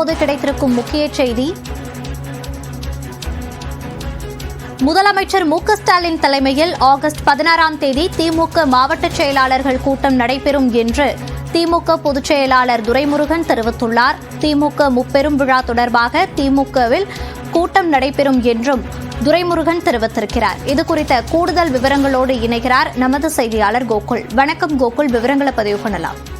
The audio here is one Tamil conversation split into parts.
தற்போது கிடைத்திருக்கும் முக்கிய செய்தி. முதலமைச்சர் மு ஸ்டாலின் தலைமையில் ஆகஸ்ட் பதினாறாம் தேதி திமுக மாவட்ட செயலாளர்கள் கூட்டம் நடைபெறும் என்று திமுக பொதுச் செயலாளர் துரைமுருகன் தெரிவித்துள்ளார். திமுக முப்பெரும் விழா தொடர்பாக திமுகவில் கூட்டம் நடைபெறும் என்றும் துரைமுருகன் தெரிவித்திருக்கிறார். இது குறித்த கூடுதல் விவரங்களோடு இணைகிறார் நமது செய்தியாளர் கோகுல். வணக்கம் கோகுல் விவரங்களை பதிவு பண்ணலாம்.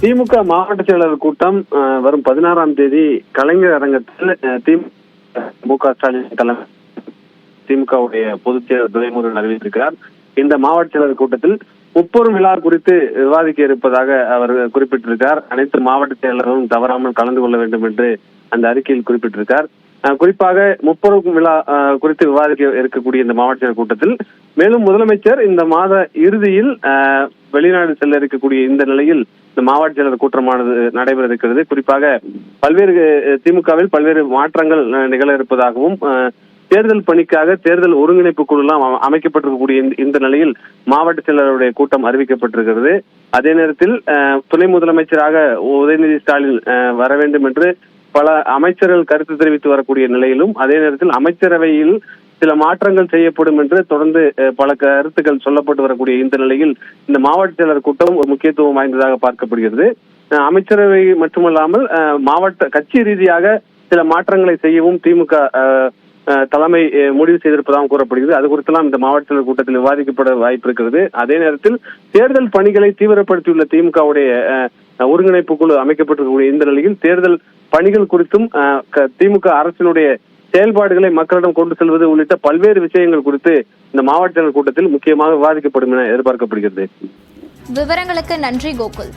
திமுக மாவட்ட செயலாளர் கூட்டம் வரும் பதினாறாம் தேதி கலைஞர் அரங்கத்தில் திமுக மு க ஸ்டாலின் தலைமை திமுகவுடைய பொதுச் செயலர் துரைமுருகன் அறிவித்திருக்கிறார். இந்த மாவட்ட செயலர் கூட்டத்தில் முப்பெரும் விழா குறித்து விவாதிக்க இருப்பதாக அவர் குறிப்பிட்டிருக்கார் அனைத்து மாவட்ட செயலர்களும் தவறாமல் கலந்து கொள்ள வேண்டும் என்று அந்த அறிக்கையில் குறிப்பிட்டிருக்கார் குறிப்பாக முப்பெரும் விழா குறித்து விவாதிக்க இருக்கக்கூடிய இந்த மாவட்ட கூட்டத்தில் மேலும் முதலமைச்சர் இந்த மாத இறுதியில் வெளிநாடு செல்ல இருக்கக்கூடிய இந்த நிலையில் இந்த மாவட்ட செயலர் கூட்டமானது நடைபெற இருக்கிறது. குறிப்பாக பல்வேறு திமுகவில் பல்வேறு மாற்றங்கள் நிகழ இருப்பதாகவும் தேர்தல் பணிக்காக தேர்தல் ஒருங்கிணைப்பு குழுலாம் அமைக்கப்பட்டிருக்கக்கூடிய இந்த- நிலையில் மாவட்ட செயலருடைய கூட்டம் அறிவிக்கப்பட்டிருக்கிறது. அதே நேரத்தில் துணை முதலமைச்சராக உதயநிதி ஸ்டாலின் வர வேண்டும் என்று பல அமைச்சர்கள் கருத்து தெரிவித்து வரக்கூடிய நிலையிலும் அதே நேரத்தில் அமைச்சரவையில் சில மாற்றங்கள் செய்யப்படும் என்று தொடர்ந்து பல கருத்துக்கள் சொல்லப்பட்டு வரக்கூடிய இந்த நிலையில் இந்த மாவட்ட செயலர் கூட்டம் முக்கியத்துவம் வாய்ந்ததாக பார்க்கப்படுகிறது. அமைச்சரவை மட்டுமல்லாமல் மாவட்ட கட்சி ரீதியாக சில மாற்றங்களை செய்யவும் திமுக தலைமை முடிவு செய்திருப்பதாகவும் கூறப்படுகிறது. அது குறித்தெல்லாம் இந்த மாவட்ட செயலர் கூட்டத்தில் விவாதிக்கப்பட வாய்ப்பு இருக்கிறது. அதே நேரத்தில் தேர்தல் பணிகளை தீவிரப்படுத்தியுள்ள திமுகவுடைய ஒருங்கிணைப்பு குழு அமைக்கப்பட்டிருக்கக்கூடிய இந்த நிலையில் தேர்தல் பணிகள் குறித்தும் திமுக அரசினுடைய செயல்பாடுகளை மக்களிடம் கொண்டு செல்வது உள்ளிட்ட பல்வேறு விஷயங்கள் குறித்து இந்த மாவட்ட கூட்டத்தில் முக்கியமாக விவாதிக்கப்படும் என எதிர்பார்க்கப்படுகிறது. விவரங்களுக்கு நன்றி கோகுல்.